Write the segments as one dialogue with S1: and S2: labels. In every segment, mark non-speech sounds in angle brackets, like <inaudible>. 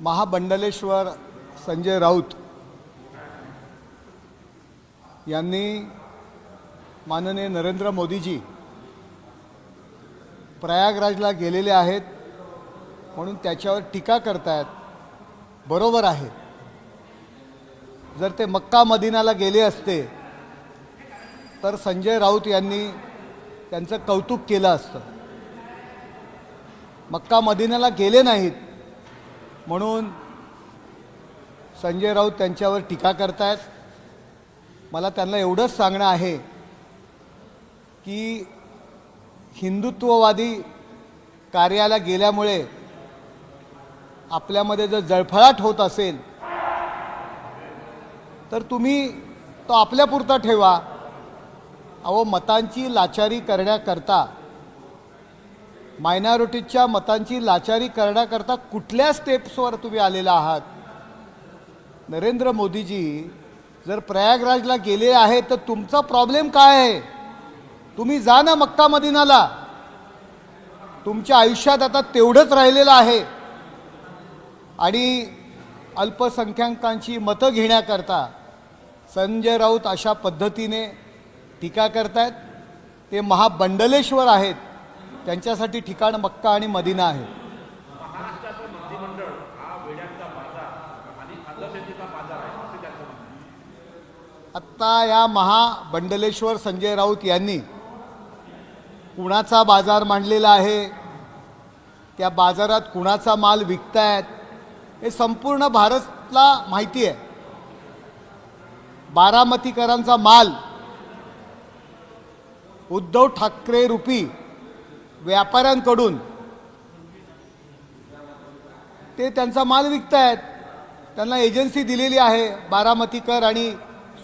S1: महाबंडलेश्वर संजय राऊत यांनी माननीय नरेंद्र मोदीजी प्रयागराजला गेलेले आहेत म्हणून त्याच्यावर टीका करतायत. बरोबर आहे. जर ते मक्का मदिनाला गेले असते तर संजय राऊत यांनी त्यांचं कौतुक केलं असतं. मक्का मदिनाला गेले नाहीत म्हणून संजय राऊत त्यांच्यावर टीका करतायत. मला त्यांना एवढंच सांगणं आहे की हिंदुत्ववादी कार्याला गेल्यामुळे आपल्यामध्ये जर जळफळाट होत असेल तर तुम्ही तो आपल्यापुरता ठेवा. अहो मतांची लाचारी करण्याकरता मायनॉरिटीच्या मतांची लाचारी करण्याकरता कुठल्या स्टेप्सवर तुम्ही आलेला आहात? नरेंद्र मोदीजी जर प्रयागराजला गेले आहेत तर तुमचा प्रॉब्लेम काय आहे? तुम्ही जा ना मक्का मदिनाला. तुमच्या आयुष्यात आता तेवढंच राहिलेलं आहे. आणि अल्पसंख्याकांची मतं घेण्याकरता संजय राऊत अशा पद्धतीने टीका करतायत. ते महाबंडलेश्वर आहेत. त्यांच्यासाठी ठिकाण मक्का आणि मदिना आहे. आत्ता या महाबंडलेश्वर संजय राऊत यांनी कुणाचा बाजार मांडलेला आहे? त्या बाजारात कुणाचा माल विकतायत? हे संपूर्ण भारतला माहिती आहे. बारामतीकरांचा माल उद्धव ठाकरे रूपी व्यापाऱ्यांकडून. ते त्यांचा माल विकतायत. त्यांना एजन्सी दिलेली आहे बारामतीकर आणि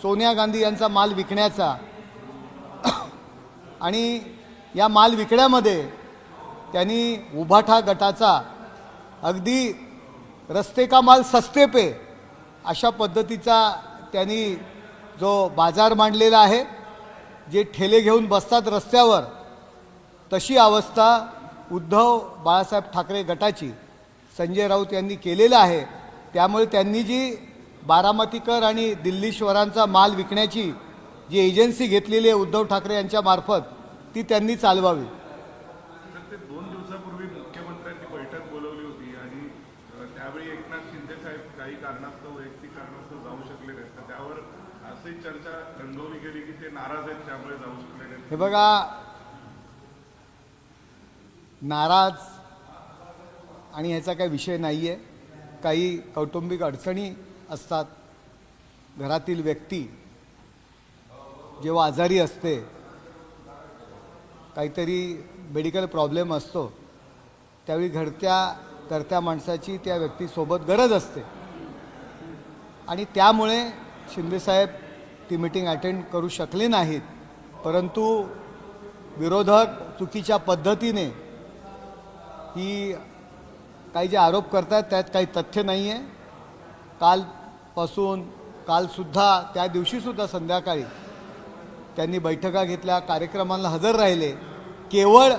S1: सोनिया गांधी यांचा माल विकण्याचा. <coughs> आणि या माल विकण्यामध्ये त्यांनी उभाठा गटाचा अगदी रस्ते का माल सस्ते पे अशा पद्धतीचा त्यांनी जो बाजार मांडलेला आहे जे ठेले घेऊन बसतात रस्त्यावर तशी अवस्था उद्धव बाळासाहेब ठाकरे गटाची संजय राऊत यांनी केलेलं आहे. त्यामुळे त्यांनी जी बारामतीकर आणि दिल्लीश्वरांचा माल विकण्याची जी एजन्सी घेतलेली आहे उद्धव ठाकरे यांच्या मार्फत ती त्यांनी चालवावी.
S2: दोन दिवसापूर्वी मुख्यमंत्र्यांनी बैठक बोलवली होती आणि त्यावेळी एकनाथ शिंदे साहेब काही कारणास्तव वैयक्तिक कारणास्तव जाऊ शकले नाहीत. त्यावर अशी चर्चा रंगवली गेली की ते नाराज आहेत त्यामुळे जाऊ शकले नाहीत.
S1: हे बघा नाराज आणि ह्याचा काही विषय नाही आहे काही कौटुंबिक अडचणी असतात. घरातील व्यक्ती जेव्हा आजारी असते काहीतरी मेडिकल प्रॉब्लेम असतो त्यावेळी घरत्या करत्या माणसाची त्या व्यक्तीसोबत गरज असते. आणि त्यामुळे शिंदेसाहेब ती मिटिंग अटेंड करू शकले नाहीत. परंतु विरोधक चुकीच्या पद्धतीने ही काही जे आरोप करतात त्यात काही तथ्य नाही आहे कालपासून कालसुद्धा त्या दिवशीसुद्धा संध्याकाळी त्यांनी बैठका घेतल्या कार्यक्रमाला हजर राहिले. केवळ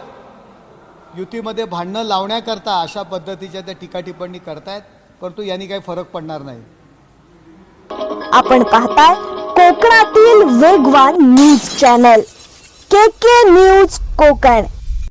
S1: युतीमध्ये भांडणं लावण्याकरता अशा पद्धतीच्या त्या टीकाटिप्पणी करतायत परंतु यांनी काही फरक पडणार नाही.
S3: आपण पाहताय कोकणातील वेगवान news channel K K news Konkan.